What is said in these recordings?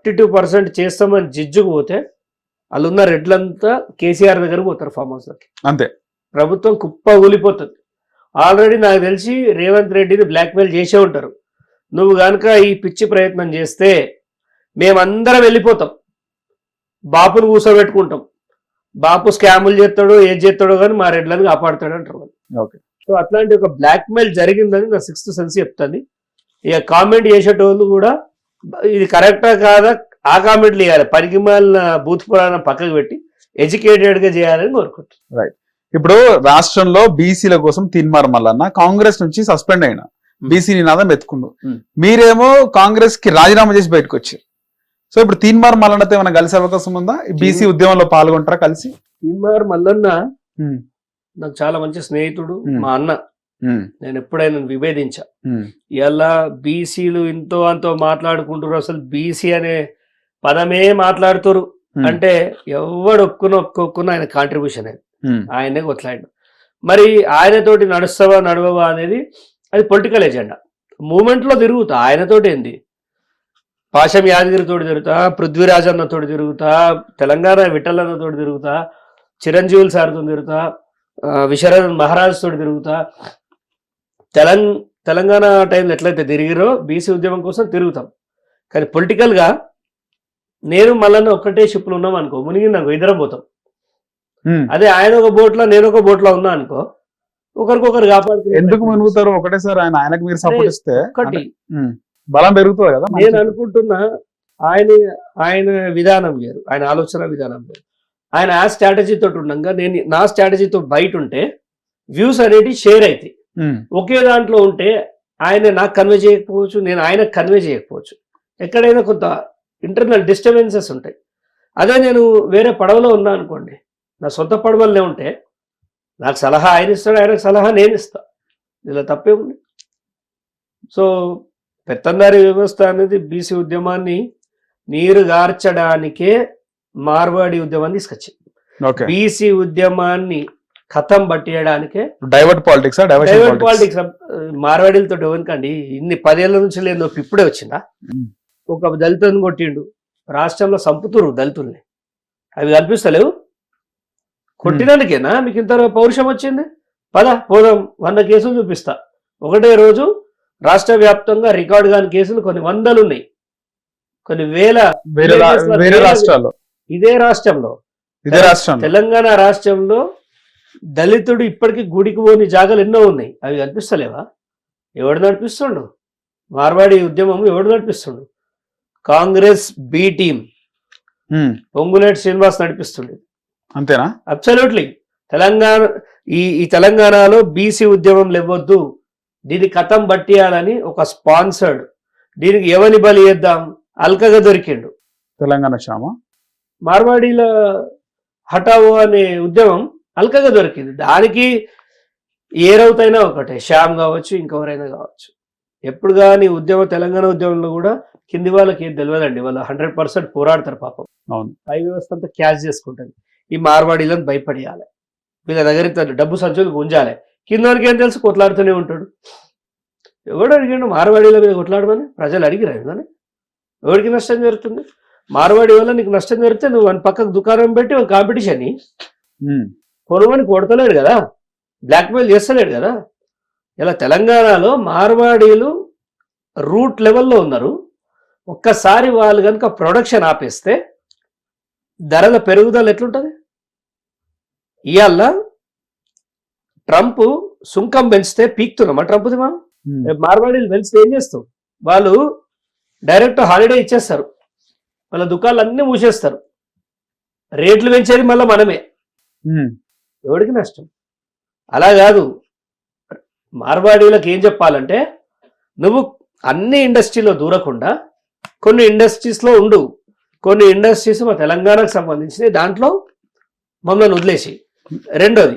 Thirty two percent చేస్తామని జిజ్జుకు పోతే వాళ్ళు ఉన్న రెడ్లంతా కేసీఆర్ దగ్గర పోతారు ఫామ్ హౌస్లోకి అంతే. ప్రభుత్వం కుప్ప ఊలిపోతుంది. ఆల్రెడీ నాకు తెలిసి రేవంత్ రెడ్డిని బ్లాక్మెయిల్ చేసే ఉంటారు. నువ్వు కనుక ఈ పిచ్చి ప్రయత్నం చేస్తే మేమందరం వెళ్ళిపోతాం. బాపును కూర్చోబెట్టుకుంటాం బాపు స్కాములు చేస్తాడో ఏది చేస్తాడో కానీ మా రెడ్లను కాపాడుతాడు అంటారు. ఓకే. సో అట్లాంటి ఒక బ్లాక్మెయిల్ జరిగిందని నా సిక్స్త్ సెన్స్ చెప్తాను ఇక కామెంట్ చేసేటోళ్ళు కూడా ఇది కరెక్టా కాదా? ఆ కామెంట్లు చేయాలి పనికి మాలిన బూత్ పురాణం పక్కకు పెట్టి ఎడ్యుకేటెడ్గా చేయాలని కోరుకుంటున్నాను. ఇప్పుడు రాష్ట్రంలో బీసీల కోసం తిన్మార్ మల్లన్న కాంగ్రెస్ నుంచి సస్పెండ్ అయిన. బీసీ నినాదం ఎత్తుకుండు Hmm. మీరేమో కాంగ్రెస్కి రాజీనామా చేసి బయటకు వచ్చారు. సో ఇప్పుడు తీన్మార్ మల్లన్నతో ఏమైనా కలిసే అవకాశం ఉందా? బీసీ ఉద్యమంలో పాల్గొంటారా కలిసి? తీన్మార్ మల్లన్న Hmm. నాకు చాలా మంచి స్నేహితుడు Hmm. మా అన్న. నేను ఎప్పుడైనా విభేదించా. ఇలా బీసీలు ఇంతో అంతో మాట్లాడుకుంటారు అసలు బీసీ అనే పదమే మాట్లాడుతారు. అంటే ఎవడు ఒప్పుకున్న ఒప్పుకోకున్న ఆయన కాంట్రిబ్యూషన్ అది Hmm. ఆయనే కొట్లాడు మరి ఆయనతోటి నడుస్తావా నడవవా అనేది అది పొలిటికల్ ఎజెండా మూమెంట్లో తిరుగుతా ఆయనతోటి ఏంది? పాశం యాదగిరితోటి తిరుగుతా పృథ్వీరాజ్ అన్నతోటి తిరుగుతా తెలంగాణ విఠలన్నతోటి తిరుగుతా చిరంజీవులు సార్తో తిరుగుతా ఆ, విశ్వనాథ్ మహారాజ్ తోటి తిరుగుతా తెలంగ తెలంగాణ టైంలో ఎట్లయితే తిరిగిరో బీసీ ఉద్యమం కోసం తిరుగుతాం. కానీ పొలిటికల్గా నేను మళ్ళీ ఒక్కటే షిప్లు ఉన్నాం అనుకో మునిగి నాకు ఇద్దరం పోతాం. అదే ఆయన ఒక బోట్లో నేను ఒక బోట్లో ఉన్నా అనుకో ఒకరికొకరు కాపాడుకునే ఎందుకు మునుగుతారు? ఒకటేసారి ఆయన ఆయనకు మీరు సపోర్ట్ ఇస్తే ఒకటి. బలం పెరుగుతుంది కదా నేను అనుకుంటున్నా ఆయన ఆయన విధానం వేరు ఆయన ఆలోచన విధానం వేరు. ఆయన ఆ స్ట్రాటజీ తోటి ఉండగా నేను నా స్ట్రాటజీతో బయట ఉంటే వ్యూస్ అనేవి షేర్ అవుతాయి. ఒకే దాంట్లో ఉంటే ఆయన నాకు కన్వే చేయకపోవచ్చు నేను ఆయనకు కన్వే చేయకపోవచ్చు. ఎక్కడైనా కొంత ఇంటర్నల్ డిస్టర్బెన్సెస్ ఉంటాయి. అదే నేను వేరే పడవలో ఉన్నా అనుకోండి నా సొంత పడవలనే ఉంటే నాకు సలహా ఆయన ఇస్తాడు ఆయనకు సలహా నేను ఇస్తా. ఇలా తప్పే ఉంది. సో పెత్తందారి వ్యవస్థ అనేది బీసీ ఉద్యమాన్ని నీరు గార్చడానికే మార్వాడి ఉద్యమాన్ని తీసుకొచ్చింది. బీసీ ఉద్యమాన్ని కథం పట్టేయడానికే డైవర్ట్ పాలిటిక్స్ డైవర్ట్ పాలిటిక్స్ మార్వాడీలతో ఎవరికండి ఇన్ని పదేళ్ళ నుంచి లేదు నొప్పి ఇప్పుడే వచ్చిందా. ఒక దళితుని కొట్టిండు రాష్ట్రంలో సంపుతురు దళితుల్ని. అవి కనిపిస్తలేవు? కొట్టినందుకేనా? మీకు ఇంత పౌరుషం వచ్చింది? పద పోదాం వంద కేసులు చూపిస్తా. ఒకటే రోజు రాష్ట్ర వ్యాప్తంగా రికార్డు కాని కేసులు కొన్ని వందలు ఉన్నాయి కొన్ని వేల వేరే రాష్ట్రాల్లో. ఇదే రాష్ట్రంలో. ఇదే రాష్ట్రంలో. తెలంగాణ రాష్ట్రంలో దళితుడు ఇప్పటికీ గుడికి పోని జాగాలు ఎన్నో ఉన్నాయి. అవి కనిపిస్తలేవా? ఎవడు నడిపిస్తుండు? మార్వాడి ఉద్యమం ఎవడు నడిపిస్తుండు? Congress B team. Ponguleti Srinivas నడిపిస్తుండే. అంతేనా? అబ్సల్యూట్లీ. తెలంగాణ ఈ ఈ తెలంగాణలో బీసీ ఉద్యమం లేవద్దు. దీని కథం బట్టియాలని ఒక స్పాన్సర్డ్. దీనికి ఎవరిని బలి చేద్దాం? అల్కగా దొరికిండు. తెలంగాణ శ్యామ? మార్వాడీల హఠావో అనే ఉద్యమం అల్కగా దొరికింది. దానికి ఏ రౌతైనా ఒకటే. శ్యామ్ కావచ్చు ఇంకెవరైనా కావచ్చు. ఎప్పుడు కానీ ఉద్యమం తెలంగాణ ఉద్యమంలో కూడా కింది వాళ్ళకి ఏం తెలియదండి వాళ్ళు హండ్రెడ్ పర్సెంట్ పోరాడతారు పాపం. అవును. పై వ్యవస్థ అంతా క్యాచ్ చేసుకుంటుంది. ఈ మార్వాడీలను భయపడేయాలి. వీళ్ళ దగ్గర డబ్బు సంచులు గుంజాలి కిందకి ఏం తెలుసు? కొట్లాడుతూనే ఉంటాడు. ఎవడు అడిగాడు? మార్వాడీల మీద కొట్లాడమని? ప్రజలు అడిగిరా కానీ ఎవరికి నష్టం జరుగుతుంది? మార్వాడి వల్ల నీకు నష్టం జరిగితే నువ్వు వాని పక్కకు దుకాణం పెట్టి ఒక కాంపిటీషన్ కొనుగోని కొడతలేడు కదా? బ్లాక్మెయిల్ చేస్తలేడు కదా? ఇలా తెలంగాణలో మార్వాడీలు రూట్ లెవెల్లో ఉన్నారు. ఒక్కసారి వాళ్ళు కనుక ప్రొడక్షన్ ఆపేస్తే ధరల పెరుగుదల ఎట్లుంటుంది? ఇవాళ ట్రంప్ సుంకం పెంచితే పీక్తున్నామా ట్రంప్ది మనం Hmm. మార్వాడీలు పెంచితే ఏం చేస్తాం వాళ్ళు డైరెక్ట్ హాలిడే ఇచ్చేస్తారు. వాళ్ళ దుకాణాలు అన్నీ మూసేస్తారు. రేట్లు పెంచేది మళ్ళీ మనమే. Hmm. ఎవడికి నష్టం? అలా కాదు. మార్వాడీలకు ఏం చెప్పాలంటే నువ్వు అన్ని ఇండస్ట్రీలో దూరకుండా కొన్ని ఇండస్ట్రీస్లో ఉండు. కొన్ని ఇండస్ట్రీస్ మా తెలంగాణకు సంబంధించినవి దాంట్లో మమ్మల్ని వదిలేసి రెండోది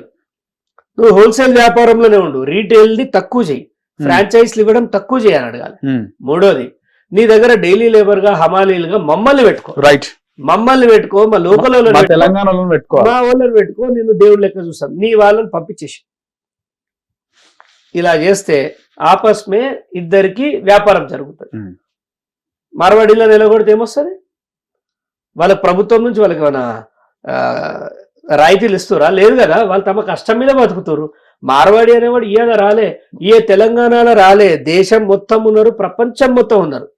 నువ్వు హోల్సేల్ వ్యాపారంలోనే ఉండు. రీటైల్ది తక్కువ చేయి. ఫ్రాంచైజ్లు ఇవ్వడం తక్కువ చేయని అడగాలి. మూడోది నీ దగ్గర డైలీ లేబర్గా హమాలీలుగా మమ్మల్ని పెట్టుకో. రైట్. మమ్మల్ని పెట్టుకో మా లోకల్ తెలంగాణలో పెట్టుకోవాలి. మా వాళ్ళని పెట్టుకో నిన్ను దేవుడి లెక్క చూస్తాను నీ వాళ్ళని పంపించేసి. ఇలా చేస్తే ఆపస్ మే ఇద్దరికి వ్యాపారం జరుగుతుంది. మార్వాడీలో నిలబడితే ఏమొస్తుంది? వాళ్ళకి ప్రభుత్వం నుంచి వాళ్ళకి మన రాయితీలు ఇస్తురా? లేదు కదా వాళ్ళు తమ కష్టం మీద బతుకుతారు. మార్వాడి అనేవాడు ఇయ్యాల రాలే ఏ తెలంగాణలో రాలే దేశం మొత్తం ఉన్నారు ప్రపంచం మొత్తం ఉన్నారు.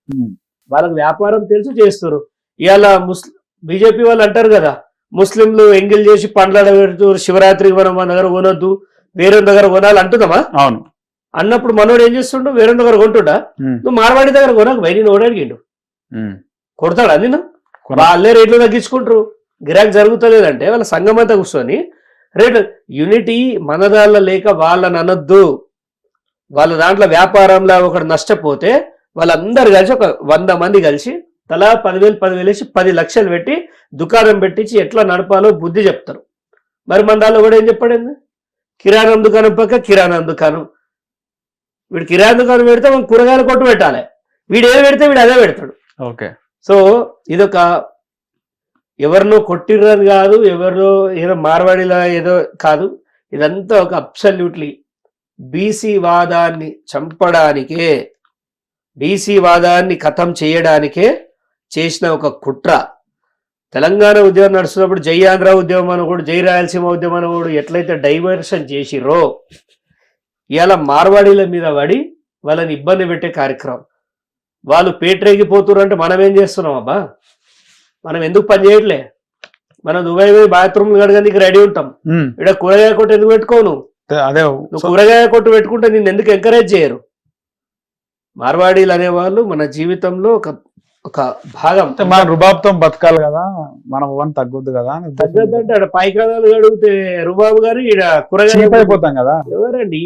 వాళ్ళకి వ్యాపారం తెలుసు చేస్తారు. ఇవాళ ముస్లిం బీజేపీ వాళ్ళు అంటారు కదా ముస్లింలు ఎంగిల్ చేసి పండ్లాడ పెడుతూ శివరాత్రికి మనం మన దగ్గర కొనొద్దు వేరే దగ్గర కొనాలి అంటున్నామా? అవును. అన్నప్పుడు మనోడు ఏం చేస్తుండు? వేరే దగ్గర కొంటుడా? నువ్వు మార్వాడి దగ్గర కొనకు బయట నేను ఓడడిగిండు. కొడతాడా నేను వాళ్ళే రేట్లు తగ్గించుకుంటారు. గిరాక్ జరుగుతలేదంటే వాళ్ళ సంఘం అంతా కూర్చొని రేట్లు యూనిటీ మన దానిలో లేక వాళ్ళని అనొద్దు. వాళ్ళ దాంట్లో వ్యాపారంలో ఒకడు నష్టపోతే వాళ్ళందరూ కలిసి ఒక వంద మంది కలిసి తలా పదివేలు పదివేలు వేసి పది లక్షలు పెట్టి దుకాణం పెట్టించి ఎట్లా నడపాలో బుద్ధి చెప్తారు. మరి మన దానిలో కూడా ఏం చెప్పాడండి? కిరాణం దుకాణం పక్క కిరాణం దుకాణం. వీడు కిరాణం దుకాణం పెడితే మనం కూరగాయల కొట్టు పెట్టాలి. వీడు ఏది పెడితే వీడు అదే పెడతాడు. ఓకే. సో ఇదొక ఎవరినో కొట్టిర్రని కాదు ఎవరినో ఏదో మార్వాడిలా ఏదో కాదు. ఇదంతా ఒక అబ్సల్యూట్లీ బీసీ వాదాన్ని చంపడానికే బీసీ వాదాన్ని కథం చేయడానికే చేసిన ఒక కుట్ర. తెలంగాణ ఉద్యమం నడుస్తున్నప్పుడు జై ఆంధ్ర ఉద్యమం అని కూడా జై రాయలసీమ ఉద్యమం అని కూడా ఎట్లయితే డైవర్షన్ చేసిరో ఇలా మార్వాడీల మీద పడి వాళ్ళని ఇబ్బంది పెట్టే కార్యక్రమం. వాళ్ళు పేటరేగిపోతున్నారు అంటే మనం ఏం చేస్తున్నాం అబ్బా? మనం ఎందుకు పని చేయట్లే? మనం దుబాయ్ పోయి బాత్రూమ్ కడగడానికి రెడీ ఉంటాం. ఇక్కడ కూరగాయ కొట్టు ఎందుకు పెట్టుకోను అదే- కూరగాయ కొట్టు పెట్టుకుంటే నిన్ను ఎందుకు ఎంకరేజ్ చేయరు? మార్వాడీలు అనేవాళ్ళు మన జీవితంలో ఒక ఒక భాగం. అంటే మన రుబాబ్తో బతకాలి కదా మనం వన్ తగ్గొద్దు కదా. తగ్గదంటే ఆడ పైకాదాలు అడిగితే రుబాబు గారు ఈడ చీప్ కూరగాయ అయిపోతాం కదా. ఎవరండి.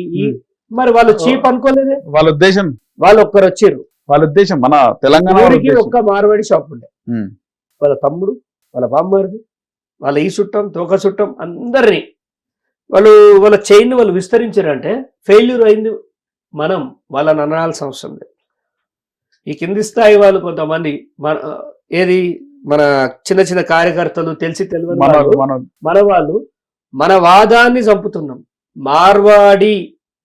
మరి వాళ్ళు చీప్ అనుకోలేదే? వాళ్ళ ఉద్దేశం? వాళ్ళు ఒక్కరు వచ్చారు వాళ్ళ ఉద్దేశం మన తెలంగాణ. ఒక్క మార్వాడి షాప్ ఉండే. వాళ్ళ తమ్ముడు వాళ్ళ బామ్మరిది వాళ్ళ ఈ చుట్టం తోక చుట్టం అందరినీ. వాళ్ళు వాళ్ళ చైన్ వాళ్ళు విస్తరించారంటే ఫెయిల్యూర్ అయింది మనం వాళ్ళని అనాల్సిన అవసరం లేదు. ఈ కింది స్థాయి వాళ్ళు కొంతమంది మన ఏది మన చిన్న చిన్న కార్యకర్తలు తెలిసి తెలియని మన వాళ్ళు మన వాదాన్ని చంపుతున్నాం. మార్వాడి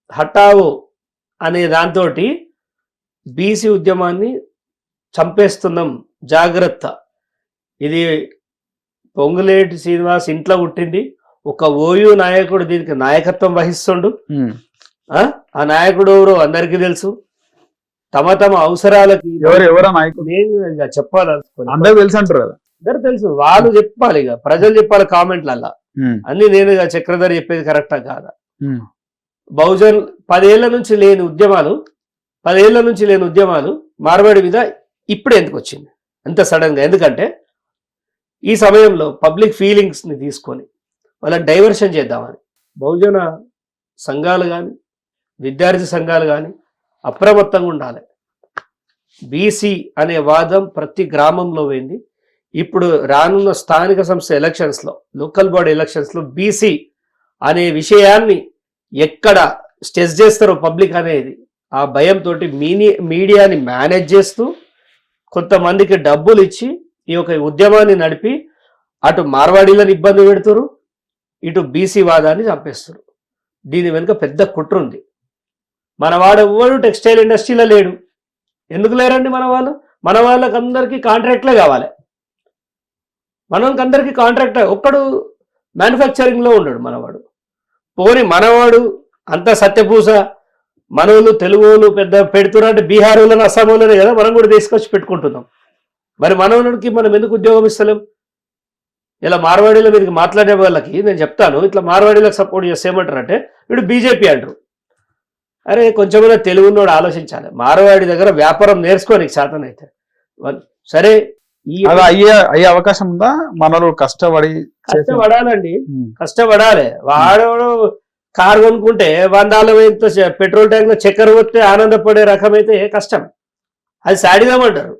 హటావో అనే దాంతో బీసీ ఉద్యమాన్ని చంపేస్తున్నాం. జాగ్రత్త. ఇది పొంగులేటి శ్రీనివాస్ ఇంట్లో పుట్టింది. ఒక ఓయూ నాయకుడు దీనికి నాయకత్వం వహిస్తుండు? ఆ నాయకుడు ఎవరో అందరికీ తెలుసు. తమ తమ అవసరాలకి ఎవరు ఎవరో నాయకుడు? నేను ఇక చెప్పాలనుకున్నా అందరూ తెలుసు అంటారు కదా. అందరు తెలుసు. వాళ్ళు చెప్పాలి ఇక. ప్రజలు చెప్పాలి కామెంట్లల్లా. అన్ని నేను ఇక చక్రధర్ చెప్పేది కరెక్టా కాదా? బహుజన్ పదేళ్ళ నుంచి లేని ఉద్యమాలు పదేళ్ళ నుంచి లేని ఉద్యమాలు మార్వాడి మీద ఇప్పుడు ఎందుకు వచ్చింది? అంత సడన్గా ఎందుకంటే ఈ సమయంలో పబ్లిక్ ఫీలింగ్స్ని తీసుకొని వాళ్ళని డైవర్షన్ చేద్దామని. బహుజన సంఘాలు కానీ విద్యార్థి సంఘాలు కానీ అప్రమత్తంగా ఉండాలి. బీసీ అనే వాదం ప్రతి గ్రామంలో పోయింది. ఇప్పుడు రానున్న స్థానిక సంస్థ ఎలక్షన్స్లో లోకల్ బాడీ ఎలక్షన్స్లో బీసీ అనే విషయాన్ని ఎక్కడ స్టెస్ చేస్తారో పబ్లిక్ అనేది ఆ భయంతో మీని మీడియాని మేనేజ్ చేస్తూ కొంతమందికి డబ్బులు ఇచ్చి ఈ యొక్క ఉద్యమాన్ని నడిపి అటు మార్వాడీలను ఇబ్బంది పెడుతురు ఇటు బీసీ వాదాన్ని చంపేస్తున్నారు దీని వెనుక పెద్ద కుట్ర ఉంది. మన వాడు ఎవ్వడు టెక్స్టైల్ ఇండస్ట్రీలో లేడు. ఎందుకు లేరండి మన వాళ్ళు మన వాళ్ళకి అందరికీ కాంట్రాక్ట్లే కావాలి. మనకి అందరికీ కాంట్రాక్ట్ ఒక్కడు మ్యానుఫ్యాక్చరింగ్లో ఉండడు మనవాడు. పోని మనవాడు అంత సత్యపూస మనోళ్ళు తెలుగులు పెద్ద పెడుతున్నారు అంటే బీహార్ వాళ్ళని అస్సాం వాళ్ళనే కదా మనం కూడా తీసుకొచ్చి పెట్టుకుంటున్నాం. మరి మనోళ్ళకి మనం ఎందుకు ఉద్యోగం ఇస్తలేం? ఇలా మార్వాడీల మీదకి మాట్లాడే వాళ్ళకి నేను చెప్తాను. ఇట్లా మార్వాడీలకు సపోర్ట్ చేస్తే ఏమంటారంటే వీడు బీజేపీ అంటారు. అరే కొంచెమైనా తెలుగున్నోడు ఆలోచించాలి. మార్వాడి దగ్గర వ్యాపారం నేర్చుకోనికి శాతం అయితే సరే అయ్యే అయ్యే అవకాశం ఉందా? మనలో కష్టపడి కష్టపడాలండి. కష్టపడాలి. వాడు కారు కొనుక్కుంటే వందాల వేలతో చె- పెట్రోల్ ట్యాంక్లో చక్కెర వస్తే ఆనందపడే రకమైతే కష్టం. అది సాడిదామంటారు.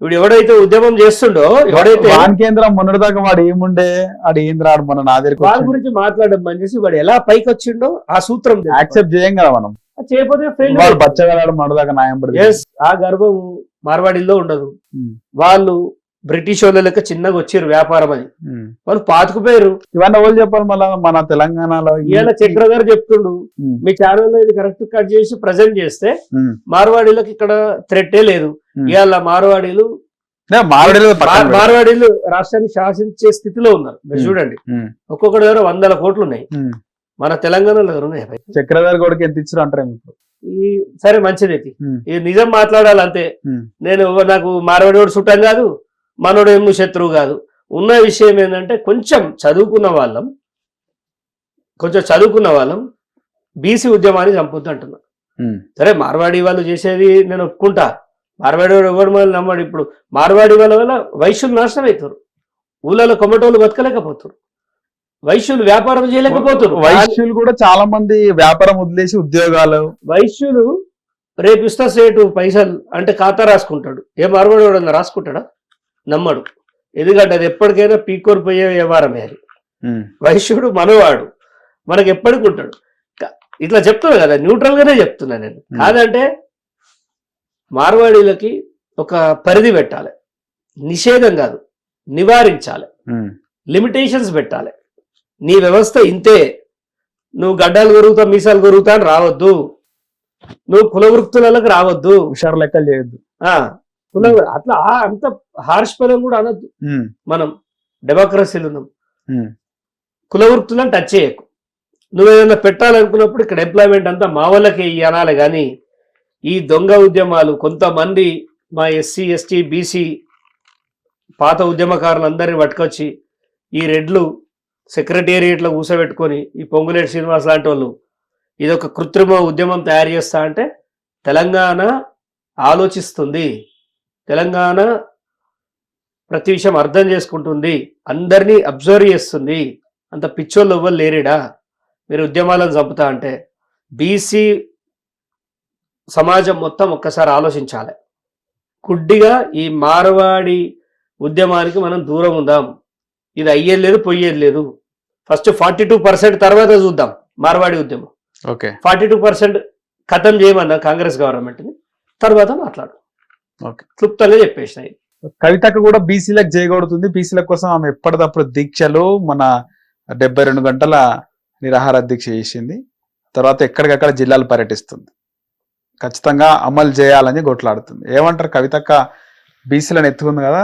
ఇప్పుడు ఎవడైతే ఉద్యమం చేస్తుండో ఎవడైతే వాన్ కేంద్రం మొన్నటిదాకా వాడు ఏముండే? ఆడు ఏం రాడు మన నా దగ్గరికి వాళ్ళ గురించి మాట్లాడడం చేసి వాడు ఎలా పైకి వచ్చిండో ఆ సూత్రం. యాక్సెప్ట్ చేయం కదా మనం. చేయకపోతే ఫెయిల్ బచ్చగలాడు మొన్నటిదాకా న్యాయం పడి ఎస్ ఆ గర్వం మార్వాడిల్లో ఉండదు. వాళ్ళు బ్రిటిష్ వాళ్ళ లెక్క చిన్నగా వచ్చారు వ్యాపారం అని. వాళ్ళు పాతుకుపోయారు. ఇవన్నీ ఎవరు చెప్పాలి మళ్ళా? మన తెలంగాణలో ఇవాళ చక్ర గారు చెప్తుండు మీ ఛానల్లో ఇది కరెక్ట్ కట్ చేసి ప్రజెంట్ చేస్తే మార్వాడీలకు ఇక్కడ థ్రెట్టే లేదు. ఇవాళ మార్వాడీలు. మార్వాడీలు రాష్ట్రాన్ని శాసించే స్థితిలో ఉన్నారు. చూడండి. ఒక్కొక్కటి దగ్గర వందల కోట్లు ఉన్నాయి. మన తెలంగాణలో దగ్గర ఉన్నాయి. చక్రధర్ గౌడ్కి ఎంత ఇచ్చారు అంటారు ఇప్పుడు? ఈ సరే మంచిది ఇది నిజం మాట్లాడాలి అంతే నేను నాకు మార్వాడోడు చుట్టం కాదు మనోడు ఏమో శత్రువు కాదు. ఉన్న విషయం ఏంటంటే కొంచెం చదువుకున్న వాళ్ళం కొంచెం చదువుకున్న వాళ్ళం బీసీ ఉద్యమాన్ని చంపొద్దు అంటున్నా. ఉమ్, సరే మార్వాడి వాళ్ళు చేసేది నేను ఒప్పుకుంటా. మార్వాడి వాడు ఎవరు మనల్ని నమ్మడు ఇప్పుడు. మార్వాడి వాళ్ళ వల్ల వైశ్యులు నాశనం అవుతారు. ఊళ్ళలో కొమ్మటోళ్ళు బతకలేకపోతారు. వైశ్యులు వ్యాపారం చేయలేకపోతారు వైశ్యులు కూడా చాలా మంది వ్యాపారం వదిలేసి ఉద్యోగాలు. వైశ్యులు రేపు ఇస్తా సేటు పైసలు అంటే ఖాతా రాసుకుంటాడు. ఏ మార్వాడి వాడు రాసుకుంటాడా? నమ్మడు. ఎందుకంటే అది ఎప్పటికైనా పీకోరు పోయే వ్యవహారమే అది. వైశ్యుడు మనవాడు. మనకి ఎప్పటికి ఉంటాడు. ఇట్లా చెప్తున్నా కదా న్యూట్రల్ గానే చెప్తున్నా నేను. కాదంటే మార్వాడీలకి ఒక పరిధి పెట్టాలి. నిషేధం కాదు. నివారించాలి. లిమిటేషన్స్ పెట్టాలి. నీ వ్యవస్థ ఇంతే. నువ్వు గడ్డలు కొరుగుతా మీసాలు కొరుగుతా అని రావద్దు. నువ్వు కుల వృత్తులకు రావద్దు. హుషారు లెక్కలు చేయొద్దు. ఆ కుల అట్లా అంత హార్ష్ పదం కూడా అనొద్దు. మనం డెమోక్రసీలు ఉన్నాం. ఉమ్, కుల వృత్తులను టచ్ చేయకు. నువ్వు ఏదైనా పెట్టాలనుకున్నప్పుడు ఇక్కడ ఎంప్లాయ్మెంట్ అంతా మా వాళ్ళకి అనాలి కానీ ఈ దొంగ ఉద్యమాలు కొంతమంది మా ఎస్సీ ఎస్టీ బీసీ పాత ఉద్యమకారులందరినీ పట్టుకొచ్చి ఈ రెడ్లు సెక్రటేరియట్లో కూర్చోబెట్టుకొని ఈ పొంగులేటి శ్రీనివాస్ లాంటి వాళ్ళు ఇది ఒక కృత్రిమ ఉద్యమం తయారు చేస్తా అంటే తెలంగాణ ఆలోచిస్తుంది. తెలంగాణ ప్రతి విషయం అర్థం చేసుకుంటుంది. అందరినీ అబ్జర్వ్ చేస్తుంది. అంత పిచ్చోళ్ళు ఎవ్వరు లేరిడా? మీరు ఉద్యమాలను చంపుతా అంటే బీసీ సమాజం మొత్తం ఒక్కసారి ఆలోచించాలి. గుడ్డిగా ఈ మార్వాడి ఉద్యమానికి మనం దూరం ఉందాం. ఇది అయ్యేది లేదు పోయేది లేదు. ఫస్ట్ ఫార్టీ టూ పర్సెంట్ తర్వాత చూద్దాం మార్వాడి ఉద్యమం. ఓకే. ఫార్టీ టూ పర్సెంట్ ఖతం చేయమన్నా కాంగ్రెస్ గవర్నమెంట్ని తర్వాత మాట్లాడు. ఓకే. క్లుప్తంగా చెప్పేసినాయి. కవితకు కూడా బీసీలకు చేయగొడుతుంది బీసీల కోసం ఆమె ఎప్పటికప్పుడు దీక్షలు మన డెబ్బై రెండు గంటల నిరాహార దీక్ష చేసింది. తర్వాత ఎక్కడికక్కడ జిల్లాలు పర్యటిస్తుంది. ఖచ్చితంగా అమలు చేయాలని గొట్లాడుతుంది ఏమంటారు కవితక్క? బీసీలను ఎత్తుకుంది కదా.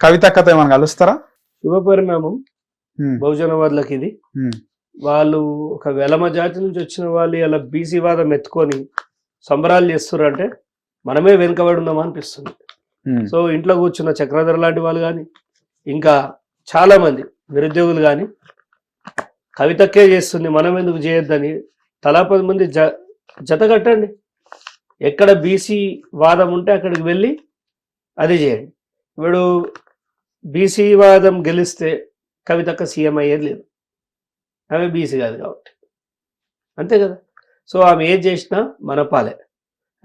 కవితక్కతో ఏమైనా కలుస్తారా? శుభ పరిణామం ఉమ్, బహుజనవాదులకు ఇది వాళ్ళు ఒక వెలమ జాతి నుంచి వచ్చిన వాళ్ళు ఇలా బీసీ వాదం ఎత్తుకొని సంబరాలు చేస్తున్నారు అంటే మనమే వెనుకబడి ఉన్నామా అనిపిస్తుంది. సో ఇంట్లో కూర్చున్న చక్రధర్ లాంటి వాళ్ళు కానీ ఇంకా చాలా మంది నిరుద్యోగులు కానీ కవితక్కే చేస్తుంది మనం ఎందుకు చేయొద్దని. తలా పది మంది జ జత కట్టండి. ఎక్కడ బీసీ వాదం ఉంటే అక్కడికి వెళ్ళి అది చేయండి. ఇప్పుడు బీసీ వాదం గెలిస్తే కవితక్క సీఎం అయ్యేది లేదు. ఆమె బీసీ కాదు కాబట్టి. అంతే కదా? సో ఆమె ఏది చేసినా మన పాలే.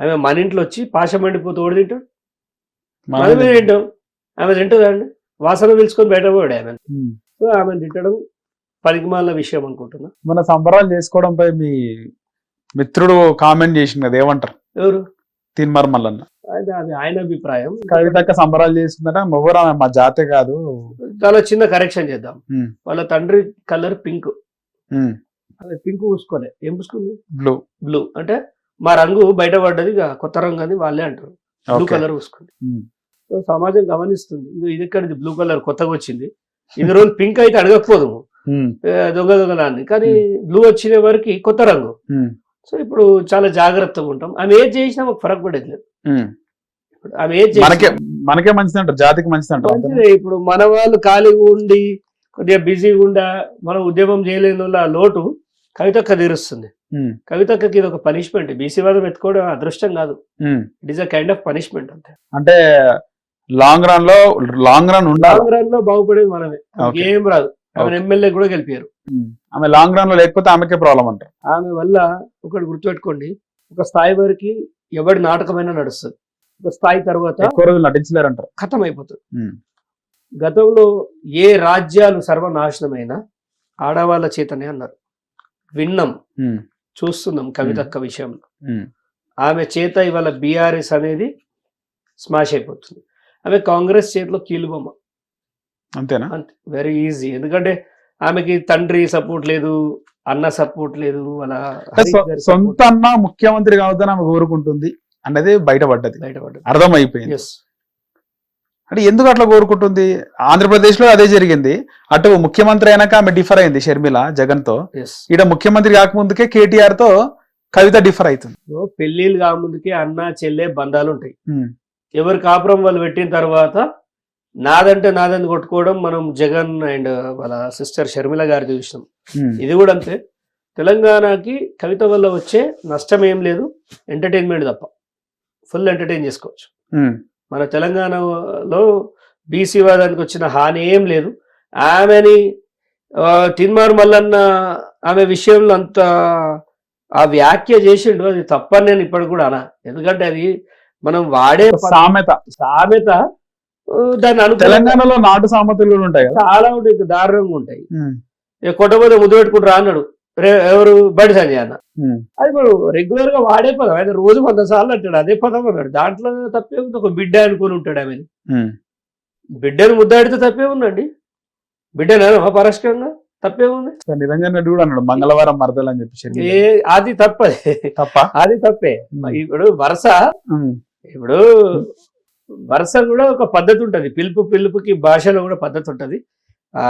ఆమె మన ఇంట్లో వచ్చి పాశం మండిపోతూ ఓడి తింటాడు. మనమే తింటాం. ఆమె తింటుందండి వాసన పిలుచుకొని బయట పోయాడు ఆమె. సో ఆమె తిట్టడం పనికిమాలిన విషయం అనుకుంటున్నా. మన సంబరాలు చేసుకోవడంపై మీ మిత్రుడు కామెంట్ చేసింది కదా ఏమంటారు? ఎవరు? తీన్మార్ మల్లన్న అది అది ఆయన అభిప్రాయం. కవితక్క సంబరాలు చేసుకుందట మొవ్వరు మా జాతే కాదు. చాలా చిన్న కరెక్షన్ చేద్దాం. వాళ్ళ తండ్రి కలర్ పింక్ అది పింక్ పూసుకోలే. ఏం పూసుకుంది? బ్లూ బ్లూ అంటే మా రంగు బయటపడ్డది కొత్త రంగు అని వాళ్ళే అంటారు. Blue colour పూసుకుంది. సో సమాజం గమనిస్తుంది. ఇది ఇది ఎక్కడిది? బ్లూ కలర్ కొత్తగా వచ్చింది. ఇన్ని రోజులు పింక్ అయితే అడగకపోదు. దొంగ దొంగలాన్ని. కానీ బ్లూ వచ్చిన వరకు కొత్త రంగు. సో ఇప్పుడు చాలా జాగ్రత్తగా ఉంటాం. ఆమె ఏది చేసినా మాకు ఫరక్ పడేది లేదు. ఆమె ఏది మనకే మనకే మంచిది అంటారు జాతికి మంచిది అంటారు. ఇప్పుడు మన వాళ్ళు ఖాళీగా ఉండి కొద్దిగా బిజీగా ఉండా మనం ఉద్యమం చేయలేని వాళ్ళ లోటు కవితక్క తీరుస్తుంది. కవితక్కకి ఇది ఒక పనిష్మెంట్ బీసీ వాదం ఎత్తుకోవడం అదృష్టం కాదు. It is a kind of punishment అంతే. అంటే లాంగ్ రన్లో లాంగ్ రన్ ఉండాలి. లాంగ్ రన్లో బాగుపడేది మనమే. ఏం రాదు. ఆమె. ఎమ్మెల్యే కూడా గెలిపారు. ఆమె లాంగ్ రన్లో లేకపోతే ఆమెకే ప్రాబ్లం అంటారు. ఆమె వల్ల ఒకటి గుర్తుపెట్టుకోండి. ఒక స్థాయి వరకు ఎవడి నాటకమైనా నడుస్తుంది. స్థాయి తర్వాత ఎక్కువ రోజులు నటించలేరు అంటారు ఖతం అయిపోతుంది గతంలో ఏ రాజ్యాలు సర్వనాశనమైనా ఆడవాళ్ళ చేతనే అన్నారు. విన్నాం. చూస్తున్నాం కవితక్క విషయంలో. ఆమె చేత ఇవాళ బీఆర్ఎస్ అనేది స్మాష్ అయిపోతుంది. ఆమె కాంగ్రెస్ చేతిలో కీలుబొమ్మ. అంతేనా? అంతే. వెరీ ఈజీ ఎందుకంటే ఆమెకి తండ్రి సపోర్ట్ లేదు అన్న సపోర్ట్ లేదు గారి సొంత అన్న ముఖ్యమంత్రి కావద్దని ఆమె కోరుకుంటుంది. అనేది బయటపడ్డది. అర్థమైపోయింది. అంటే ఎందుకు అట్లా కోరుకుంటుంది? ఆంధ్రప్రదేశ్లో అదే జరిగింది. అటు ముఖ్యమంత్రి అయినాక ఆమె డిఫర్ అయింది షర్మిల జగన్తో ఎస్ ఈడ ముఖ్యమంత్రి కాకముందుకే కేటీఆర్తో కవిత డిఫర్ అవుతుంది. పెళ్ళిళ్ళు కాముందుకే అన్న చెల్లె బంధాలు ఉంటాయి. ఎవరి కాపురం వాళ్ళు పెట్టిన తర్వాత నాదంటే నాదని కొట్టుకోవడం మనం జగన్ అండ్ వాళ్ళ సిస్టర్ షర్మిల గారి చూసినాం ఇది కూడా అంతే. తెలంగాణకి కవిత వల్ల వచ్చే నష్టం ఏం లేదు. ఎంటర్టైన్మెంట్ తప్ప. ఫుల్ ఎంటర్టైన్ చేసుకోవచ్చు. మన తెలంగాణలో బీసీ వాదానికి వచ్చిన హాని ఏం లేదు. ఆమెని తిన్మార్ మల్లన్న ఆమె విషయంలో అంత ఆ వ్యాఖ్య చేసిండు అది తప్పని నేను ఇప్పటికి కూడా అనా. ఎందుకంటే అది మనం వాడే సామెత. సామెత దాన్ని తెలంగాణలో నాటు సామెతలు ఉంటాయి చాలా ఉంటాయి దారుణంగా ఉంటాయి. కొట్టబోతే ముద్దు పెట్టుకుంటారా అన్నాడు. ఎవరు? బడి సంజయ్ అన్న. అది మనం రెగ్యులర్గా వాడే పదం. ఆయన రోజు వంద సార్లు అంటాడు అదే పదం అన్నాడు. దాంట్లో తప్పే ఉంది. ఒక బిడ్డ అనుకుని ఉంటాడు ఆమె బిడ్డను ముద్దాడితే తప్పే ఉందండి. బిడ్డనా? పరస్కంగా తప్పే ఉంది. నిరంజన్ రెడ్డి కూడా అన్నాడు మంగళవారం మరదలు అని చెప్పి షర్మిల. ఏ అది తప్పది తప్ప? అది తప్పే. ఇప్పుడు వరుస ఇప్పుడు వరుస కూడా ఒక పద్ధతి ఉంటది. పిలుపు పిలుపుకి భాషలో కూడా పద్ధతి ఉంటది. ఆ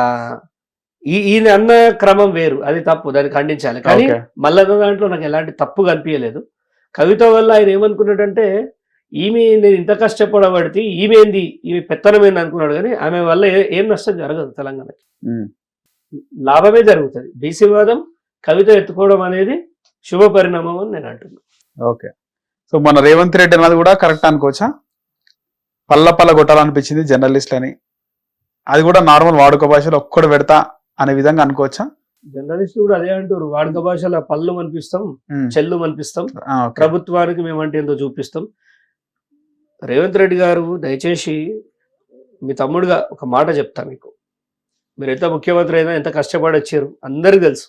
ఈ ఈయన అన్న క్రమం వేరు అది తప్పు దాన్ని ఖండించాలి. కానీ. మల్లన్న దాంట్లో నాకు ఎలాంటి తప్పు కనిపించలేదు. కవిత వల్ల ఆయన ఏమనుకున్నాడంటే ఈమె నేను ఇంత కష్టపడబడితే ఈమె ఏంది ఈమె పెత్తనమైంది అనుకున్నాడు. కానీ ఆమె వల్ల ఏ- నష్టం జరగదు తెలంగాణకి. లాభమే జరుగుతుంది. బీసీ వాదం కవిత ఎత్తుకోవడం అనేది శుభ పరిణామం అని నేను అంటున్నాను ఓకే. సో మన రేవంత్ రెడ్డి అన్నది కూడా కరెక్ట్ అనుకోవచ్చా? పల్ల పల్ల కొట్టాలనిపించింది జర్నలిస్ట్లని. అది కూడా నార్మల్ వాడుక భాషలో ఒక్కడు పెడతా అనే విధంగా అనుకోవచ్చా? జర్నలిస్ట్ కూడా అదే అంటారు. వాడుక భాషలో పళ్ళు అనిపిస్తాం చెల్లు అనిపిస్తాం. ప్రభుత్వానికి మేమంటే ఏందో చూపిస్తాం. రేవంత్ రెడ్డి గారు దయచేసి మీ తమ్ముడుగా ఒక మాట చెప్తా మీకు. మీరు ఎంత ముఖ్యమంత్రి అయినా ఎంత కష్టపడి వచ్చారు అందరికీ తెలుసు.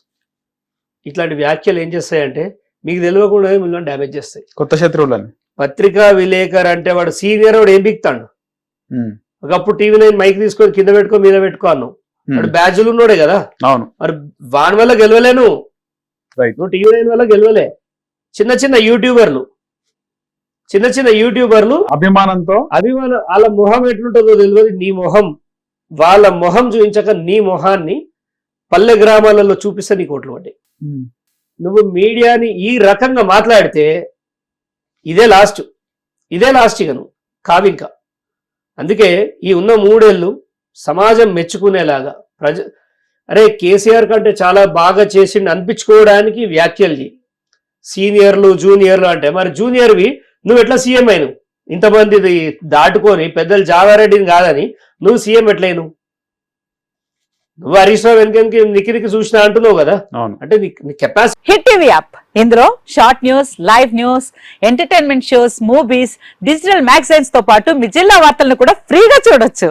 ఇట్లాంటి వ్యాఖ్యలు ఏం చేస్తాయంటే మీకు తెలియకుండా మిమ్మల్ని డ్యామేజ్ చేస్తాయి. కొత్త శత్రువులని. పత్రికా విలేకరు అంటే వాడు సీనియర్ వాడు ఏం బిక్తాడు? ఒకప్పుడు టీవీ నైన్ మైక్ తీసుకొని కింద పెట్టుకో మీద పెట్టుకో అన్నావు వాడు బ్యాడ్జులు ఉన్నాడే కదా. అవును. మరి వాని వల్ల గెలవలేను. Right. నువ్వు టీవీ నైన్ వల్ల గెలవలే. చిన్న చిన్న యూట్యూబర్లు. చిన్న చిన్న యూట్యూబర్లు. అభిమానంతో. అభిమాన వాళ్ళ మొహం ఎట్లుంటుందో తెలియదు. నీ మొహం వాళ్ళ మొహం చూపించక నీ మొహాన్ని పల్లె గ్రామాలలో చూపిస్తే నీకు ఓట్లు పడ్డాయి. ఉమ్, నువ్వు మీడియాని ఈ రకంగా మాట్లాడితే ఇదే లాస్ట్. ఇదే లాస్ట్ ఇక నువ్వు. కావింక. అందుకే ఈ ఉన్న మూడేళ్ళు సమాజం మెచ్చుకునేలాగా ప్రజ అరే కేసీఆర్ కంటే చాలా బాగా చేసిండు అనిపించుకోవడానికి వ్యాఖ్యలు చేయి. సీనియర్లు జూనియర్లు అంటే మరి జూనియర్వి నువ్వు ఎట్లా సీఎం అయినవు? ఇంతమంది దాటుకొని పెద్దలు జావారెడ్డిని కాదని నువ్వు సీఎం ఎట్లయిను నువ్వు హరీష్ రావు వెనక నిక్కి చూసినా అంటున్నావు కదా? అవును. అంటే కెపాసిటీ హిట్ టీవీ యాప్ ఇందులో short news live news entertainment shows movies digital మ్యాగజైన్స్తో పాటు మీ జిల్లా వార్తలను కూడా ఫ్రీగా చూడొచ్చు.